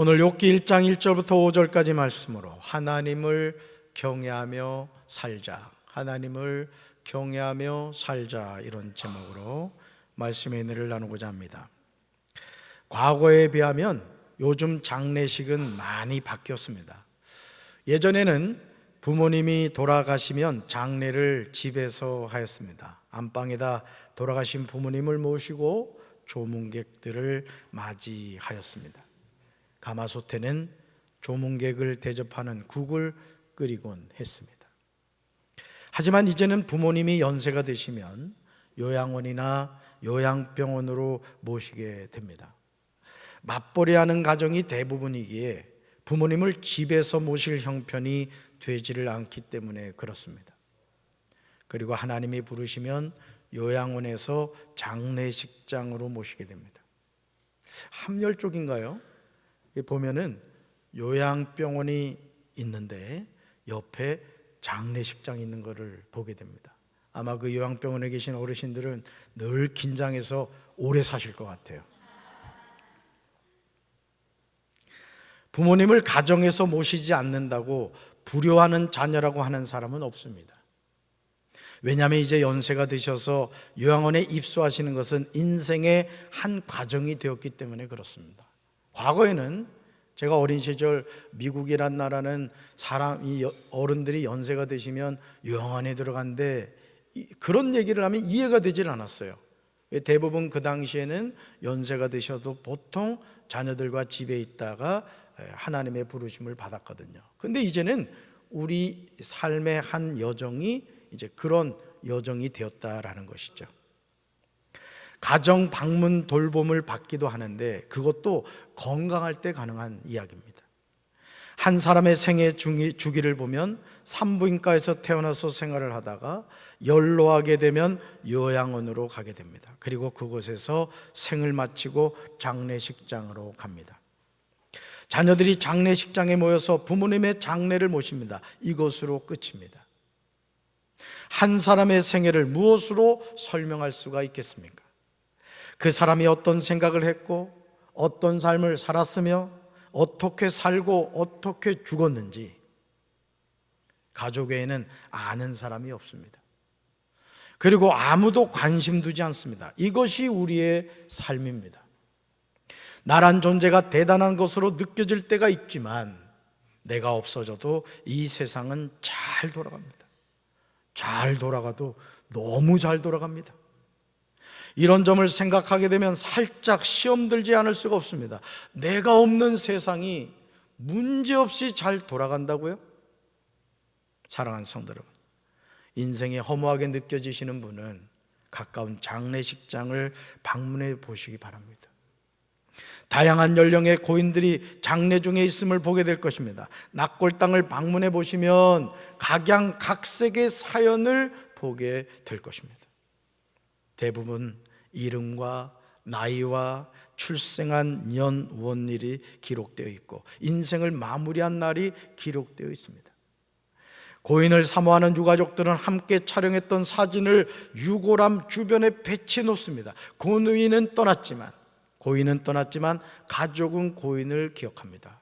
오늘 욥기 1장 1절부터 5절까지 말씀으로 하나님을 경외하며 살자. 하나님을 경외하며 살자 이런 제목으로 말씀의 은혜를 나누고자 합니다. 과거에 비하면 요즘 장례식은 많이 바뀌었습니다. 예전에는 부모님이 돌아가시면 장례를 집에서 하였습니다. 안방에다 돌아가신 부모님을 모시고 조문객들을 맞이하였습니다. 가마솥에는 조문객을 대접하는 국을 끓이곤 했습니다. 하지만 이제는 부모님이 연세가 되시면 요양원이나 요양병원으로 모시게 됩니다. 맞벌이 하는 가정이 대부분이기에 부모님을 집에서 모실 형편이 되지를 않기 때문에 그렇습니다. 그리고 하나님이 부르시면 요양원에서 장례식장으로 모시게 됩니다. 함열 쪽인가요? 보면은 요양병원이 있는데 옆에 장례식장이 있는 것을 보게 됩니다. 아마 그 요양병원에 계신 어르신들은 늘 긴장해서 오래 사실 것 같아요. 부모님을 가정에서 모시지 않는다고 불효하는 자녀라고 하는 사람은 없습니다. 왜냐하면 이제 연세가 드셔서 요양원에 입소하시는 것은 인생의 한 과정이 되었기 때문에 그렇습니다. 과거에는 제가 어린 시절 미국이란 나라는 사람 이 어른들이 연세가 되시면 요양원에 들어간데 그런 얘기를 하면 이해가 되질 않았어요. 대부분 그 당시에는 연세가 드셔도 보통 자녀들과 집에 있다가 하나님의 부르심을 받았거든요. 근데 이제는 우리 삶의 한 여정이 이제 그런 여정이 되었다라는 것이죠. 가정 방문 돌봄을 받기도 하는데 그것도 건강할 때 가능한 이야기입니다. 한 사람의 생애 주기를 보면 산부인과에서 태어나서 생활을 하다가 연로하게 되면 요양원으로 가게 됩니다. 그리고 그곳에서 생을 마치고 장례식장으로 갑니다. 자녀들이 장례식장에 모여서 부모님의 장례를 모십니다. 이것으로 끝입니다. 한 사람의 생애를 무엇으로 설명할 수가 있겠습니까? 그 사람이 어떤 생각을 했고 어떤 삶을 살았으며 어떻게 살고 어떻게 죽었는지 가족에는 아는 사람이 없습니다. 그리고 아무도 관심 두지 않습니다. 이것이 우리의 삶입니다. 나란 존재가 대단한 것으로 느껴질 때가 있지만 내가 없어져도 이 세상은 잘 돌아갑니다. 잘 돌아가도 너무 잘 돌아갑니다. 이런 점을 생각하게 되면 살짝 시험 들지 않을 수가 없습니다. 내가 없는 세상이 문제없이 잘 돌아간다고요? 사랑하는 성도 여러분, 인생이 허무하게 느껴지시는 분은 가까운 장례식장을 방문해 보시기 바랍니다. 다양한 연령의 고인들이 장례 중에 있음을 보게 될 것입니다. 낙골당을 방문해 보시면 각양 각색의 사연을 보게 될 것입니다. 대부분 이름과 나이와 출생한 년 원일이 기록되어 있고 인생을 마무리한 날이 기록되어 있습니다. 고인을 사모하는 유가족들은 함께 촬영했던 사진을 유골함 주변에 배치해 놓습니다. 고누이는 떠났지만 고인은 떠났지만 가족은 고인을 기억합니다.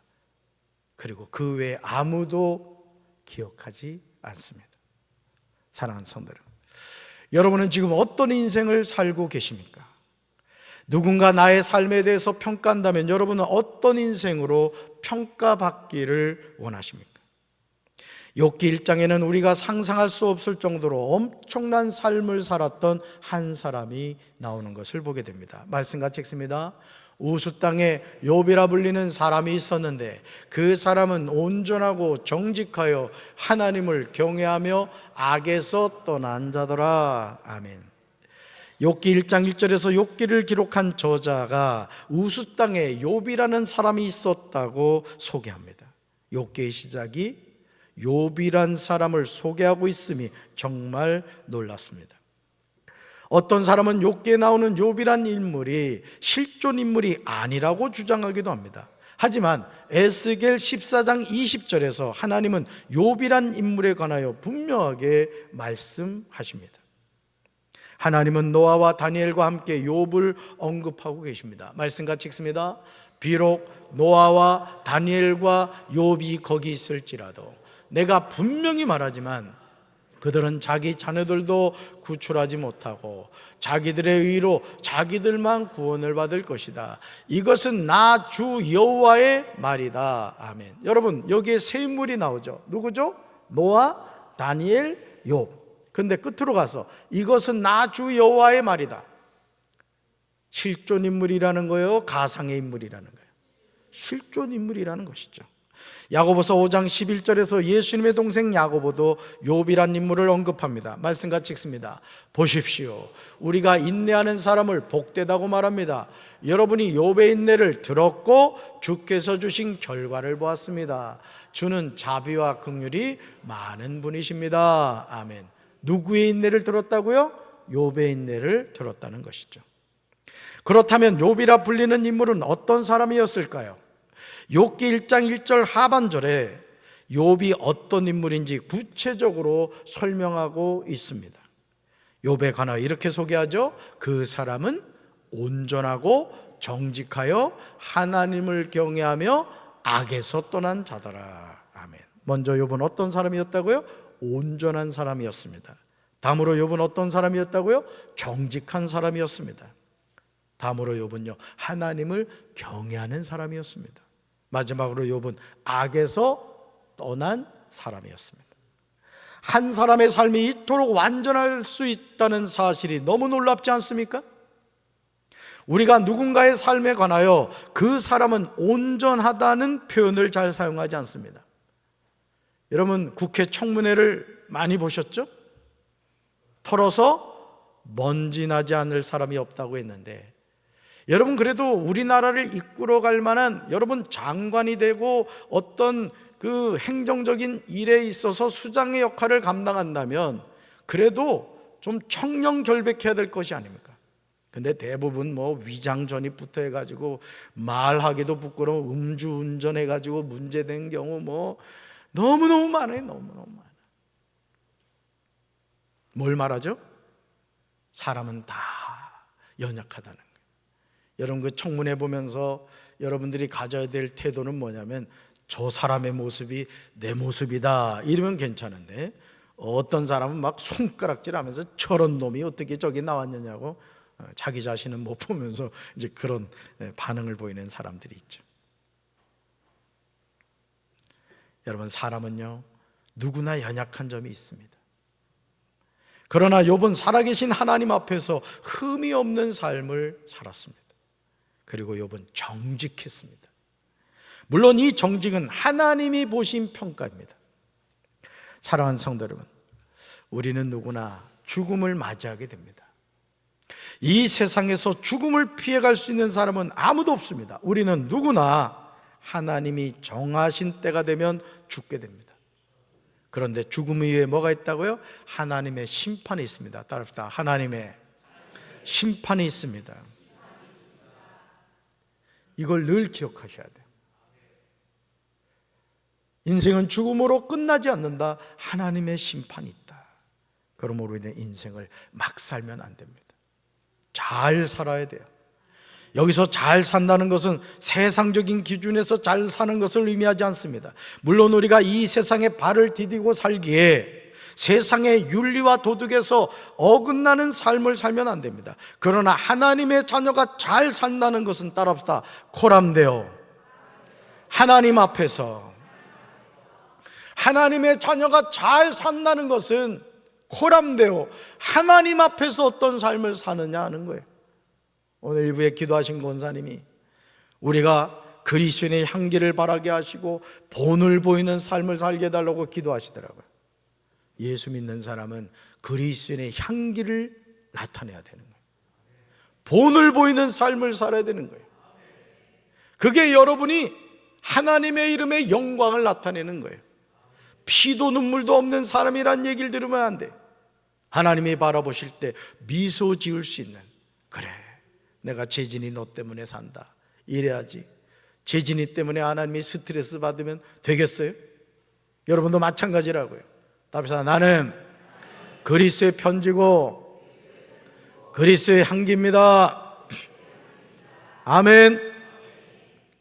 그리고 그 외에 아무도 기억하지 않습니다. 사랑하는 성도들. 여러분은 지금 어떤 인생을 살고 계십니까? 누군가 나의 삶에 대해서 평가한다면 여러분은 어떤 인생으로 평가받기를 원하십니까? 욥기 1장에는 우리가 상상할 수 없을 정도로 엄청난 삶을 살았던 한 사람이 나오는 것을 보게 됩니다. 말씀 같이 읽습니다. 우수 땅에 욥이라 불리는 사람이 있었는데 그 사람은 온전하고 정직하여 하나님을 경외하며 악에서 떠난 자더라. 아멘. 욥기 1장 1절에서 욥기를 기록한 저자가 우수 땅에 욥이라는 사람이 있었다고 소개합니다. 욥기의 시작이 욥이란 사람을 소개하고 있음이 정말 놀랐습니다. 어떤 사람은 욥기에 나오는 욥이란 인물이 실존 인물이 아니라고 주장하기도 합니다. 하지만 에스겔 14장 20절에서 하나님은 욥이란 인물에 관하여 분명하게 말씀하십니다. 하나님은 노아와 다니엘과 함께 욥을 언급하고 계십니다. 말씀 같이 읽습니다. 비록 노아와 다니엘과 욥이 거기 있을지라도 내가 분명히 말하지만 그들은 자기 자녀들도 구출하지 못하고 자기들의 의로 자기들만 구원을 받을 것이다. 이것은 나 주 여호와의 말이다. 아멘. 여러분 여기에 세 인물이 나오죠. 누구죠? 노아, 다니엘, 욥. 근데 끝으로 가서 이것은 나 주 여호와의 말이다. 실존 인물이라는 거예요. 가상의 인물이라는 거예요. 실존 인물이라는 것이죠. 야고보서 5장 11절에서 예수님의 동생 야고보도 욥이란 인물을 언급합니다. 말씀 같이 읽습니다. 보십시오. 우리가 인내하는 사람을 복되다고 말합니다. 여러분이 욥의 인내를 들었고 주께서 주신 결과를 보았습니다. 주는 자비와 긍휼이 많은 분이십니다. 아멘. 누구의 인내를 들었다고요? 욥의 인내를 들었다는 것이죠. 그렇다면 욥이라 불리는 인물은 어떤 사람이었을까요? 욥기 1장 1절 하반절에 욥이 어떤 인물인지 구체적으로 설명하고 있습니다. 욥에 관하여 이렇게 소개하죠. 그 사람은 온전하고 정직하여 하나님을 경외하며 악에서 떠난 자더라. 아멘. 먼저 욥은 어떤 사람이었다고요? 온전한 사람이었습니다. 다음으로 욥은 어떤 사람이었다고요? 정직한 사람이었습니다. 다음으로 욥은요 하나님을 경외하는 사람이었습니다. 마지막으로 욥은 악에서 떠난 사람이었습니다. 한 사람의 삶이 이토록 완전할 수 있다는 사실이 너무 놀랍지 않습니까? 우리가 누군가의 삶에 관하여 그 사람은 온전하다는 표현을 잘 사용하지 않습니다. 여러분 국회 청문회를 많이 보셨죠? 털어서 먼지 나지 않을 사람이 없다고 했는데 여러분 그래도 우리나라를 이끌어 갈 만한 여러분 장관이 되고 어떤 그 행정적인 일에 있어서 수장의 역할을 감당한다면 그래도 좀 청렴 결백해야 될 것이 아닙니까? 근데 대부분 뭐 위장 전입부터 해가지고 말하기도 부끄러운 음주운전 해가지고 문제된 경우 뭐 너무너무 많아요 너무너무 많아 뭘 말하죠? 사람은 다 연약하다는 여러분 그 청문회 보면서 여러분들이 가져야 될 태도는 뭐냐면 저 사람의 모습이 내 모습이다 이러면 괜찮은데 어떤 사람은 막 손가락질하면서 저런 놈이 어떻게 저기 나왔느냐고 어, 자기 자신은 못 보면서 이제 그런 예, 반응을 보이는 사람들이 있죠. 여러분 사람은요 누구나 연약한 점이 있습니다. 그러나 욥은 살아계신 하나님 앞에서 흠이 없는 삶을 살았습니다. 그리고 욥은 정직했습니다. 물론 이 정직은 하나님이 보신 평가입니다. 사랑하는 성도 여러분, 우리는 누구나 죽음을 맞이하게 됩니다. 이 세상에서 죽음을 피해갈 수 있는 사람은 아무도 없습니다. 우리는 누구나 하나님이 정하신 때가 되면 죽게 됩니다. 그런데 죽음 이후에 뭐가 있다고요? 하나님의 심판이 있습니다. 따릅시다. 하나님의 심판이 있습니다. 이걸 늘 기억하셔야 돼요. 인생은 죽음으로 끝나지 않는다. 하나님의 심판이 있다. 그러므로 인해 인생을 막 살면 안 됩니다. 잘 살아야 돼요. 여기서 잘 산다는 것은 세상적인 기준에서 잘 사는 것을 의미하지 않습니다. 물론 우리가 이 세상에 발을 디디고 살기에 세상의 윤리와 도덕에서 어긋나는 삶을 살면 안 됩니다. 그러나 하나님의 자녀가 잘 산다는 것은 따라합시다. 코람되어 하나님 앞에서 하나님의 자녀가 잘 산다는 것은 코람되어 하나님 앞에서 어떤 삶을 사느냐 하는 거예요. 오늘 일부에 기도하신 권사님이 우리가 그리스도의 향기를 바라게 하시고 본을 보이는 삶을 살게 해달라고 기도하시더라고요. 예수 믿는 사람은 그리스도의 향기를 나타내야 되는 거예요. 본을 보이는 삶을 살아야 되는 거예요. 그게 여러분이 하나님의 이름의 영광을 나타내는 거예요. 피도 눈물도 없는 사람이란 얘기를 들으면 안 돼. 하나님이 바라보실 때 미소 지을 수 있는 그래 내가 재진이 너 때문에 산다 이래야지 재진이 때문에 하나님이 스트레스 받으면 되겠어요? 여러분도 마찬가지라고요 답사 나는 그리스의 편지고 그리스의 향기입니다. 아멘.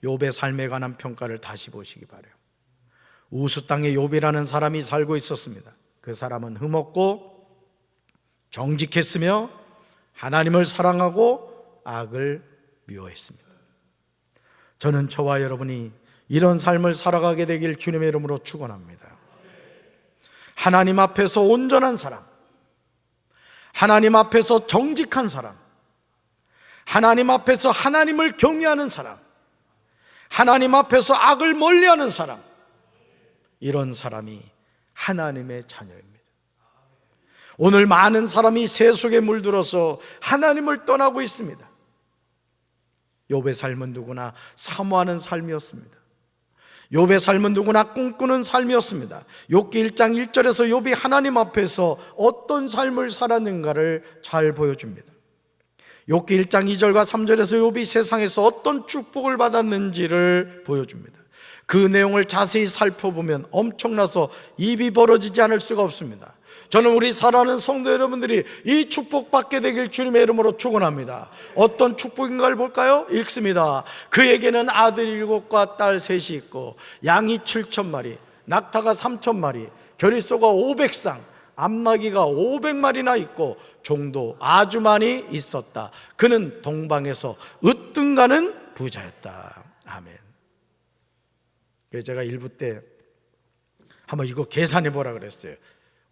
욥의 삶에 관한 평가를 다시 보시기 바래요. 우수 땅에 욥이라는 사람이 살고 있었습니다. 그 사람은 흠없고 정직했으며 하나님을 사랑하고 악을 미워했습니다. 저는 저와 여러분이 이런 삶을 살아가게 되길 주님의 이름으로 축원합니다. 하나님 앞에서 온전한 사람, 하나님 앞에서 정직한 사람, 하나님 앞에서 하나님을 경외하는 사람, 하나님 앞에서 악을 멀리하는 사람, 이런 사람이 하나님의 자녀입니다. 오늘 많은 사람이 새 속에 물들어서 하나님을 떠나고 있습니다. 욥의 삶은 누구나 사모하는 삶이었습니다. 욥의 삶은 누구나 꿈꾸는 삶이었습니다. 욥기 1장 1절에서 욥이 하나님 앞에서 어떤 삶을 살았는가를 잘 보여줍니다. 욥기 1장 2절과 3절에서 욥이 세상에서 어떤 축복을 받았는지를 보여줍니다. 그 내용을 자세히 살펴보면 엄청나서 입이 벌어지지 않을 수가 없습니다. 저는 우리 사랑하는 성도 여러분들이 이 축복 받게 되길 주님의 이름으로 축원합니다. 어떤 축복인가를 볼까요? 읽습니다. 그에게는 아들 일곱과 딸 셋이 있고 양이 7천 마리, 낙타가 3천 마리, 결의소가 500쌍, 암나기가 500마리나 있고 종도 아주 많이 있었다. 그는 동방에서 으뜸가는 부자였다. 아멘. 그래서 제가 일부 때 한번 이거 계산해 보라 그랬어요.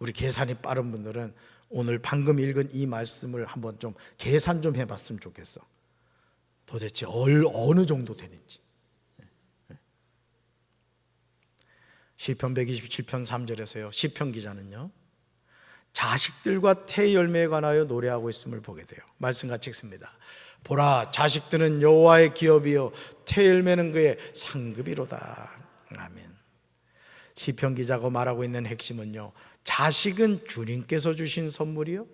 우리 계산이 빠른 분들은 오늘 방금 읽은 이 말씀을 한번 좀 계산 좀 해봤으면 좋겠어. 도대체 얼, 어느 정도 되는지. 시편 127편 3절에서요. 시편 기자는요. 자식들과 태 열매에 관하여 노래하고 있음을 보게 돼요. 말씀 같이 읽습니다. 보라 자식들은 여호와의 기업이요 태 열매는 그의 상급이로다. 아멘. 시편 기자가 말하고 있는 핵심은요. 자식은 주님께서 주신 선물이요.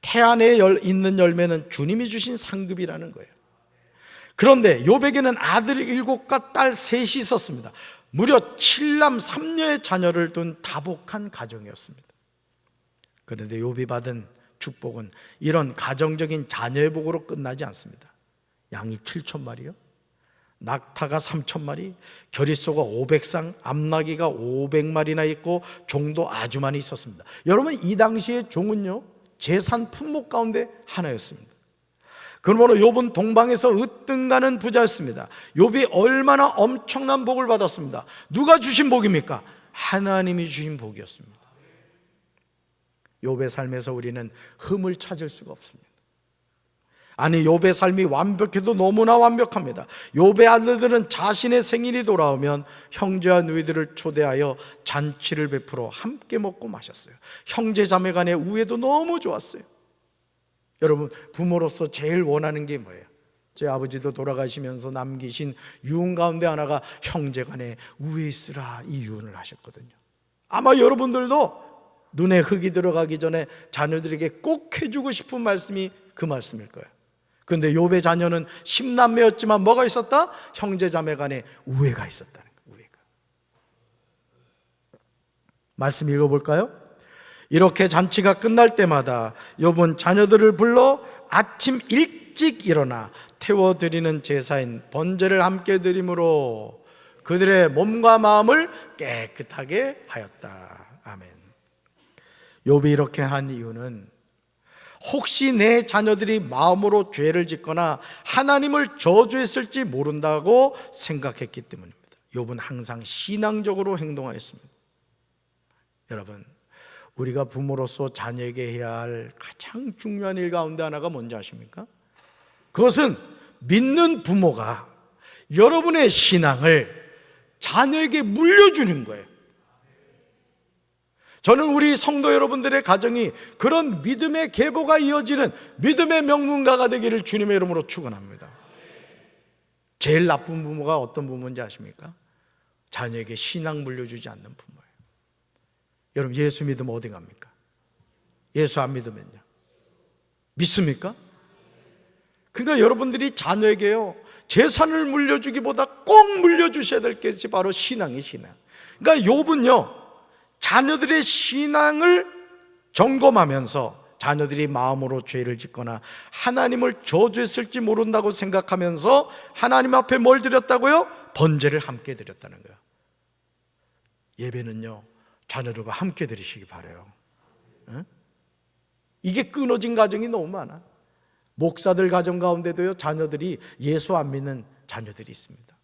태 안에 있는 열매는 주님이 주신 상급이라는 거예요. 그런데 요백에는 아들 일곱과 딸 셋이 있었습니다. 무려 칠남 삼녀의 자녀를 둔 다복한 가정이었습니다. 그런데 요비 받은 축복은 이런 가정적인 자녀의 복으로 끝나지 않습니다. 양이 7천 마리요. 낙타가 3천 마리, 결의소가 500쌍, 암나기가 500마리나 있고 종도 아주 많이 있었습니다. 여러분 이 당시에 종은요 재산 품목 가운데 하나였습니다. 그러므로 욥은 동방에서 으뜸가는 부자였습니다. 욥이 얼마나 엄청난 복을 받았습니다. 누가 주신 복입니까? 하나님이 주신 복이었습니다. 욥의 삶에서 우리는 흠을 찾을 수가 없습니다. 아니 욥의 삶이 완벽해도 너무나 완벽합니다. 욥의 아들들은 자신의 생일이 돌아오면 형제와 누이들을 초대하여 잔치를 베풀어 함께 먹고 마셨어요. 형제 자매 간의 우애도 너무 좋았어요. 여러분 부모로서 제일 원하는 게 뭐예요? 제 아버지도 돌아가시면서 남기신 유언 가운데 하나가 형제 간의 우애 있으라 이 유언을 하셨거든요. 아마 여러분들도 눈에 흙이 들어가기 전에 자녀들에게 꼭 해주고 싶은 말씀이 그 말씀일 거예요. 그런데 욥의 자녀는 십남매였지만 뭐가 있었다? 형제 자매 간에 우애가 있었다는 거예요. 우애가. 말씀 읽어 볼까요? 이렇게 잔치가 끝날 때마다 욥은 자녀들을 불러 아침 일찍 일어나 태워 드리는 제사인 번제를 함께 드림으로 그들의 몸과 마음을 깨끗하게 하였다. 아멘. 욥이 이렇게 한 이유는 혹시 내 자녀들이 마음으로 죄를 짓거나 하나님을 저주했을지 모른다고 생각했기 때문입니다. 욥은 항상 신앙적으로 행동하였습니다. 여러분, 우리가 부모로서 자녀에게 해야 할 가장 중요한 일 가운데 하나가 뭔지 아십니까? 그것은 믿는 부모가 여러분의 신앙을 자녀에게 물려주는 거예요. 저는 우리 성도 여러분들의 가정이 그런 믿음의 계보가 이어지는 믿음의 명문가가 되기를 주님의 이름으로 축원합니다. 제일 나쁜 부모가 어떤 부모인지 아십니까? 자녀에게 신앙 물려주지 않는 부모예요. 여러분 예수 믿으면 어디 갑니까? 예수 안 믿으면요. 믿습니까? 그러니까 여러분들이 자녀에게요 재산을 물려주기보다 꼭 물려주셔야 될 것이 바로 신앙이 신앙. 그러니까 욥은요 자녀들의 신앙을 점검하면서 자녀들이 마음으로 죄를 짓거나 하나님을 저주했을지 모른다고 생각하면서 하나님 앞에 뭘 드렸다고요? 번제를 함께 드렸다는 거예요. 예배는요, 자녀들과 함께 드리시기 바래요. 응? 이게 끊어진 가정이 너무 많아. 목사들 가정 가운데도요, 자녀들이 예수 안 믿는 자녀들이 있습니다.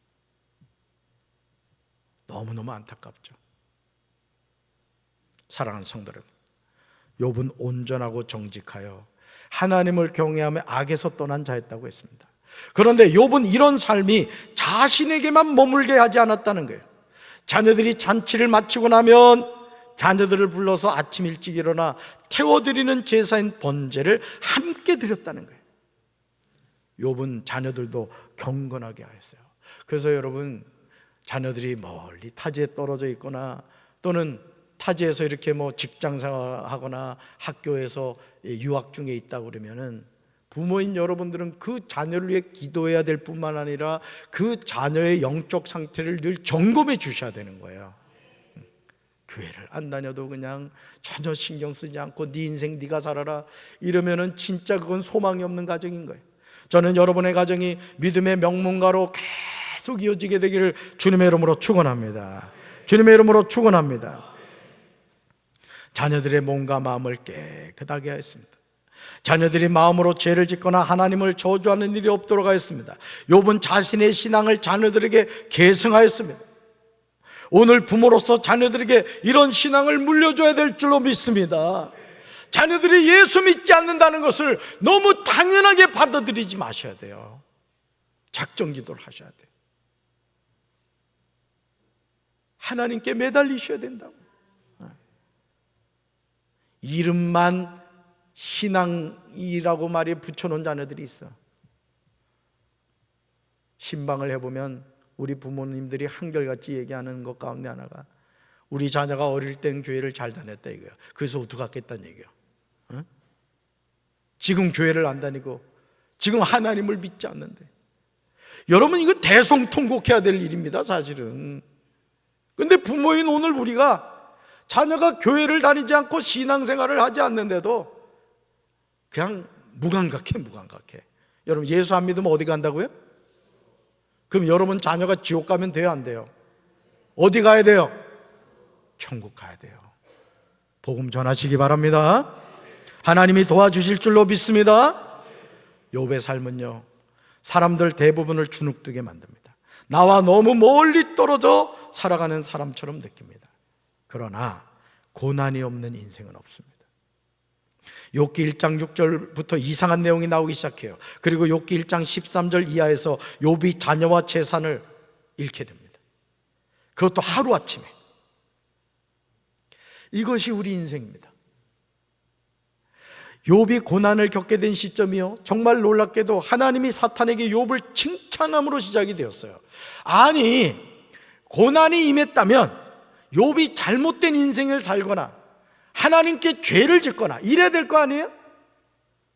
너무너무 안타깝죠. 사랑하는 성도 여러분, 욥은 온전하고 정직하여 하나님을 경외하며 악에서 떠난 자였다고 했습니다. 그런데 욥은 이런 삶이 자신에게만 머물게 하지 않았다는 거예요. 자녀들이 잔치를 마치고 나면 자녀들을 불러서 아침 일찍 일어나 태워드리는 제사인 번제를 함께 드렸다는 거예요. 욥은 자녀들도 경건하게 하였어요. 그래서 여러분 자녀들이 멀리 타지에 떨어져 있거나 또는 타지에서 이렇게 뭐 직장 생활하거나 학교에서 유학 중에 있다 그러면은 부모인 여러분들은 그 자녀를 위해 기도해야 될 뿐만 아니라 그 자녀의 영적 상태를 늘 점검해 주셔야 되는 거예요. 교회를 안 다녀도 그냥 전혀 신경 쓰지 않고 네 인생 네가 살아라 이러면은 진짜 그건 소망이 없는 가정인 거예요. 저는 여러분의 가정이 믿음의 명문가로 계속 이어지게 되기를 주님의 이름으로 축원합니다. 주님의 이름으로 축원합니다. 자녀들의 몸과 마음을 깨끗하게 하였습니다. 자녀들이 마음으로 죄를 짓거나 하나님을 저주하는 일이 없도록 하였습니다. 욥은 자신의 신앙을 자녀들에게 계승하였습니다. 오늘 부모로서 자녀들에게 이런 신앙을 물려줘야 될 줄로 믿습니다. 자녀들이 예수 믿지 않는다는 것을 너무 당연하게 받아들이지 마셔야 돼요. 작정 기도를 하셔야 돼요. 하나님께 매달리셔야 된다고. 이름만 신앙이라고 말에 붙여놓은 자녀들이 있어. 신방을 해보면 우리 부모님들이 한결같이 얘기하는 것 가운데 하나가 우리 자녀가 어릴 땐 교회를 잘 다녔다 이거야. 그래서 어떻게 갔겠다는 얘기야. 어? 지금 교회를 안 다니고 지금 하나님을 믿지 않는데 여러분 이거 대성통곡해야 될 일입니다 사실은 근데 부모인 오늘 우리가 자녀가 교회를 다니지 않고 신앙생활을 하지 않는데도 그냥 무감각해 무감각해 여러분 예수 안 믿으면 어디 간다고요? 그럼 여러분 자녀가 지옥 가면 돼요 안 돼요? 어디 가야 돼요? 천국 가야 돼요 복음 전하시기 바랍니다 하나님이 도와주실 줄로 믿습니다 욥의 삶은요 사람들 대부분을 주눅들게 만듭니다 나와 너무 멀리 떨어져 살아가는 사람처럼 느낍니다 그러나 고난이 없는 인생은 없습니다 욥기 1장 6절부터 이상한 내용이 나오기 시작해요. 그리고 욥기 1장 13절 이하에서 욥이 자녀와 재산을 잃게 됩니다. 그것도 하루 아침에. 이것이 우리 인생입니다. 욥이 고난을 겪게 된 시점이요. 정말 놀랍게도 하나님이 사탄에게 욥을 칭찬함으로 시작이 되었어요. 아니, 고난이 임했다면 욥이 잘못된 인생을 살거나 하나님께 죄를 짓거나 이래야 될 거 아니에요?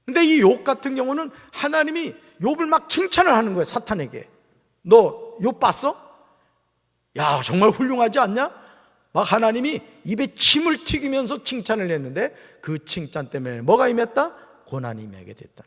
근데 이 욥 같은 경우는 하나님이 욥을 막 칭찬을 하는 거예요, 사탄에게. 너 욥 봤어? 야, 정말 훌륭하지 않냐? 막 하나님이 입에 침을 튀기면서 칭찬을 했는데 그 칭찬 때문에 뭐가 임했다? 고난이 임하게 됐다.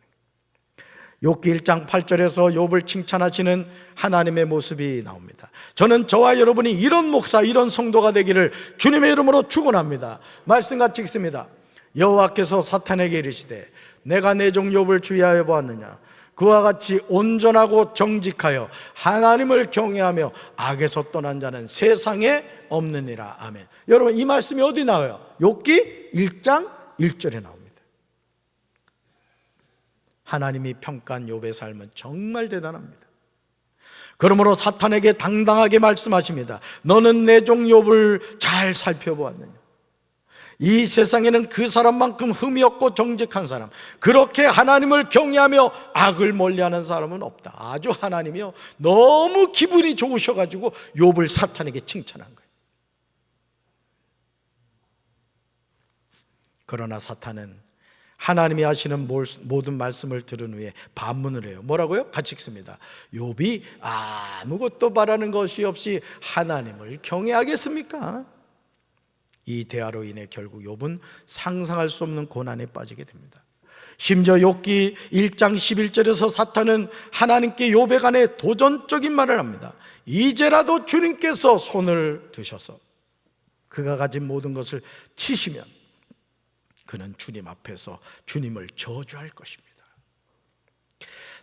욥기 1장 8절에서 욥을 칭찬하시는 하나님의 모습이 나옵니다. 저는 저와 여러분이 이런 목사, 이런 성도가 되기를 주님의 이름으로 축원합니다. 말씀 같이 읽습니다. 여호와께서 사탄에게 이르시되 내가 내 종 욥을 주의하여 보았느냐 그와 같이 온전하고 정직하여 하나님을 경외하며 악에서 떠난 자는 세상에 없느니라. 아멘. 여러분 이 말씀이 어디 나와요? 욥기 1장 1절에 나옵니다. 하나님이 평가한 욥의 삶은 정말 대단합니다. 그러므로 사탄에게 당당하게 말씀하십니다. 너는 내 종 욥을 잘 살펴보았느냐? 이 세상에는 그 사람만큼 흠이 없고 정직한 사람, 그렇게 하나님을 경외하며 악을 멀리하는 사람은 없다. 아주 하나님이요 너무 기분이 좋으셔가지고 욥을 사탄에게 칭찬한 거예요. 그러나 사탄은 하나님이 하시는 모든 말씀을 들은 후에 반문을 해요. 뭐라고요? 같이 읽습니다. 욥이 아무것도 바라는 것이 없이 하나님을 경외하겠습니까? 이 대화로 인해 결국 욥은 상상할 수 없는 고난에 빠지게 됩니다. 심지어 욥기 1장 11절에서 사탄은 하나님께 욥에 관해 도전적인 말을 합니다. 이제라도 주님께서 손을 드셔서 그가 가진 모든 것을 치시면 그는 주님 앞에서 주님을 저주할 것입니다.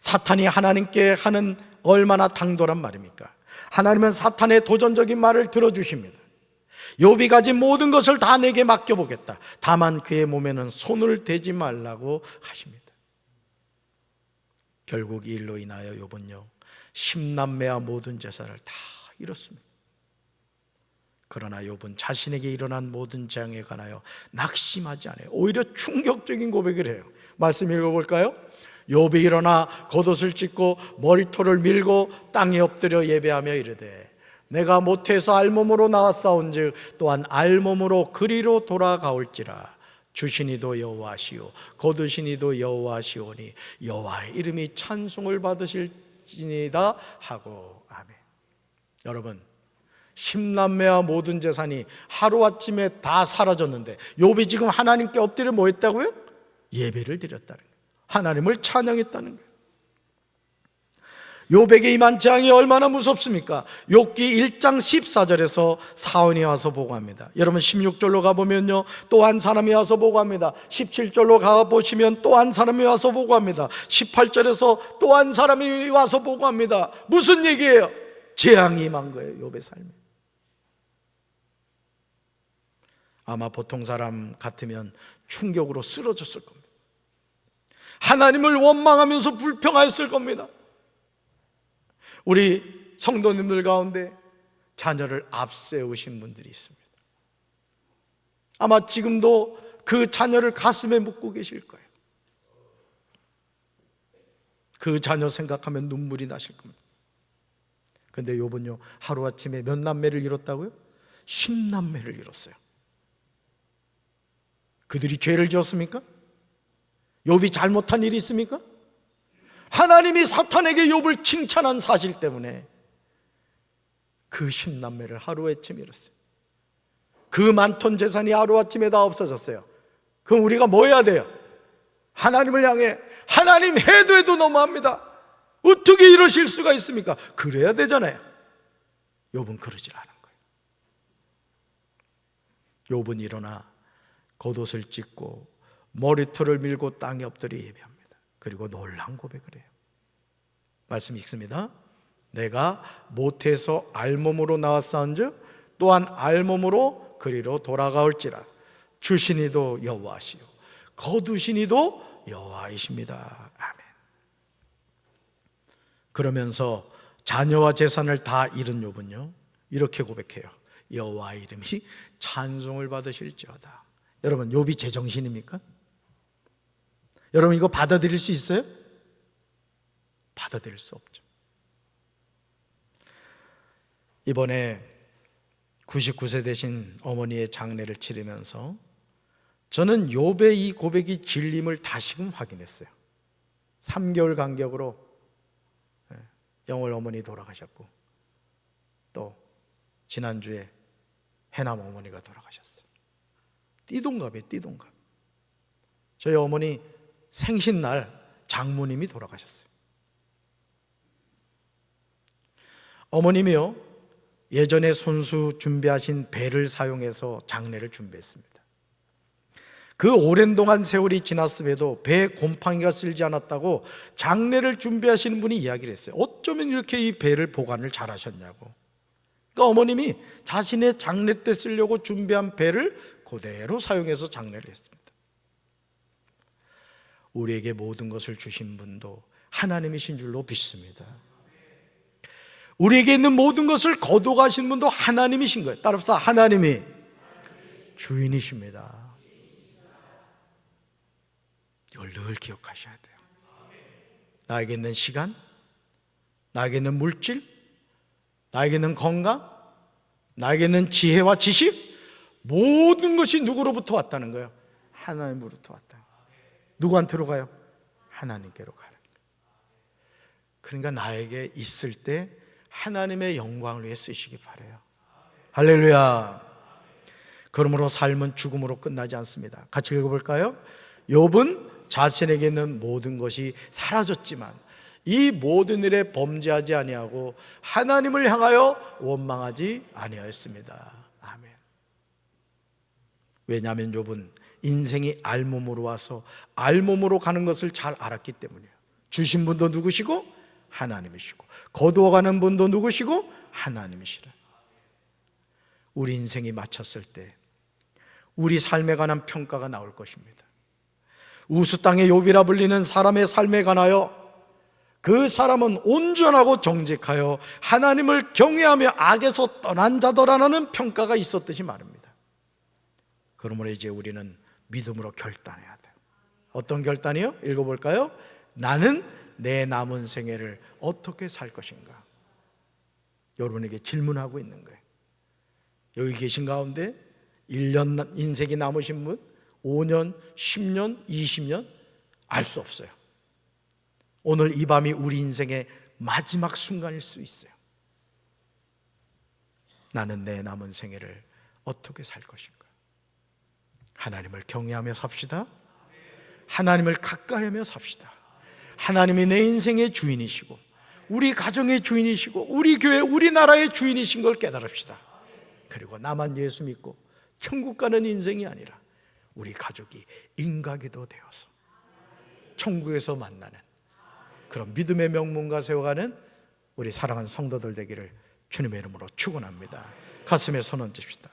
사탄이 하나님께 하는 얼마나 당돌한 말입니까? 하나님은 사탄의 도전적인 말을 들어주십니다. 욥이 가진 모든 것을 다 내게 맡겨보겠다. 다만 그의 몸에는 손을 대지 말라고 하십니다. 결국 이 일로 인하여 욥은요 십남매와 모든 재산을 다 잃었습니다. 그러나 욥은 자신에게 일어난 모든 재앙에 관하여 낙심하지 않아요. 오히려 충격적인 고백을 해요. 말씀 읽어볼까요? 욥이 일어나 겉옷을 찢고 머리털을 밀고 땅에 엎드려 예배하며 이르되 내가 못해서 알몸으로 나왔사온즉 또한 알몸으로 그리로 돌아가올지라 주신이도 여호와시오 거두신이도 여호와시오니 여호와의 이름이 찬송을 받으실지니다 하고 아멘. 여러분 십남매와 모든 재산이 하루아침에 다 사라졌는데 욥이 지금 하나님께 엎드려 뭐 했다고요? 예배를 드렸다는 거예요. 하나님을 찬양했다는 거예요. 요백에 임한 재앙이 얼마나 무섭습니까? 욥기 1장 14절에서 사원이 와서 보고합니다. 여러분 16절로 가보면요 또 한 사람이 와서 보고합니다. 17절로 가보시면 또 한 사람이 와서 보고합니다. 18절에서 또 한 사람이 와서 보고합니다. 무슨 얘기예요? 재앙이 임한 거예요 욥의 삶에. 아마 보통 사람 같으면 충격으로 쓰러졌을 겁니다. 하나님을 원망하면서 불평하였을 겁니다. 우리 성도님들 가운데 자녀를 앞세우신 분들이 있습니다. 아마 지금도 그 자녀를 가슴에 묻고 계실 거예요. 그 자녀 생각하면 눈물이 나실 겁니다. 근데 요번요 하루아침에 몇 남매를 잃었다고요? 10남매를 잃었어요. 그들이 죄를 지었습니까? 욥이 잘못한 일이 있습니까? 하나님이 사탄에게 욥을 칭찬한 사실 때문에 그 십남매를 하루아침에 잃었어요. 그 많던 재산이 하루아침에 다 없어졌어요. 그럼 우리가 뭐 해야 돼요? 하나님을 향해 하나님 해도 해도 너무합니다. 어떻게 이러실 수가 있습니까? 그래야 되잖아요. 욥은 그러질 않은 거예요. 욥은 일어나 겉옷을 찢고 머리털을 밀고 땅에 엎드려 예배합니다. 그리고 놀란 고백을 해요. 말씀 읽습니다. 내가 못해서 알몸으로 나왔사온즉 또한 알몸으로 그리로 돌아가올지라 주신이도 여호와시요 거두신이도 여호와이십니다. 아멘. 그러면서 자녀와 재산을 다 잃은 욥은요 이렇게 고백해요. 여호와 이름이 찬송을 받으실지어다. 여러분 욥이 제정신입니까? 여러분 이거 받아들일 수 있어요? 받아들일 수 없죠. 이번에 99세 되신 어머니의 장례를 치르면서 저는 욥의 이 고백이 진림을 다시금 확인했어요. 3개월 간격으로 예, 영월 어머니 돌아가셨고 또 지난주에 해남 어머니가 돌아가셨어요. 띠동갑이에요, 띠동갑. 저희 어머니 생신날 장모님이 돌아가셨어요. 어머님이요, 예전에 손수 준비하신 배를 사용해서 장례를 준비했습니다. 그 오랜 동안 세월이 지났음에도 배 곰팡이가 쓸지 않았다고 장례를 준비하시는 분이 이야기를 했어요. 어쩌면 이렇게 이 배를 보관을 잘 하셨냐고. 그러니까 어머님이 자신의 장례 때 쓰려고 준비한 배를 그대로 사용해서 장례를 했습니다. 우리에게 모든 것을 주신 분도 하나님이신 줄로 믿습니다. 우리에게 있는 모든 것을 거둬가신 분도 하나님이신 거예요. 따라서 하나님이 주인이십니다. 이걸 늘 기억하셔야 돼요. 나에게 있는 시간, 나에게 있는 물질, 나에게 있는 건강, 나에게 있는 지혜와 지식, 모든 것이 누구로부터 왔다는 거예요? 하나님으로부터 왔다. 누구한테로 가요? 하나님께로 거예요. 그러니까 나에게 있을 때 하나님의 영광을 위해 쓰시기 바래요. 할렐루야. 그러므로 삶은 죽음으로 끝나지 않습니다. 같이 읽어볼까요? 욥은 자신에게 있는 모든 것이 사라졌지만 이 모든 일에 범죄하지 아니하고 하나님을 향하여 원망하지 아니하였습니다. 아멘. 왜냐하면 욥은 인생이 알몸으로 와서 알몸으로 가는 것을 잘 알았기 때문이에요. 주신 분도 누구시고 하나님이시고 거두어가는 분도 누구시고 하나님이시라. 우리 인생이 마쳤을 때 우리 삶에 관한 평가가 나올 것입니다. 우수 땅의 욥이라 불리는 사람의 삶에 관하여 그 사람은 온전하고 정직하여 하나님을 경외하며 악에서 떠난 자더라는 평가가 있었듯이 말입니다. 그러므로 이제 우리는 믿음으로 결단해야 돼요. 어떤 결단이요? 읽어볼까요? 나는 내 남은 생애를 어떻게 살 것인가? 여러분에게 질문하고 있는 거예요. 여기 계신 가운데 1년 인생이 남으신 분, 5년, 10년, 20년 알 수 없어요. 오늘 이 밤이 우리 인생의 마지막 순간일 수 있어요. 나는 내 남은 생애를 어떻게 살 것인가? 하나님을 경외하며 삽시다. 하나님을 가까이하며 삽시다. 하나님이 내 인생의 주인이시고 우리 가정의 주인이시고 우리 교회 우리나라의 주인이신 걸 깨달읍시다. 그리고 나만 예수 믿고 천국 가는 인생이 아니라 우리 가족이 인가기도 되어서 천국에서 만나는 그런 믿음의 명문가 세워가는 우리 사랑하는 성도들 되기를 주님의 이름으로 축원합니다. 가슴에 손 얹읍시다.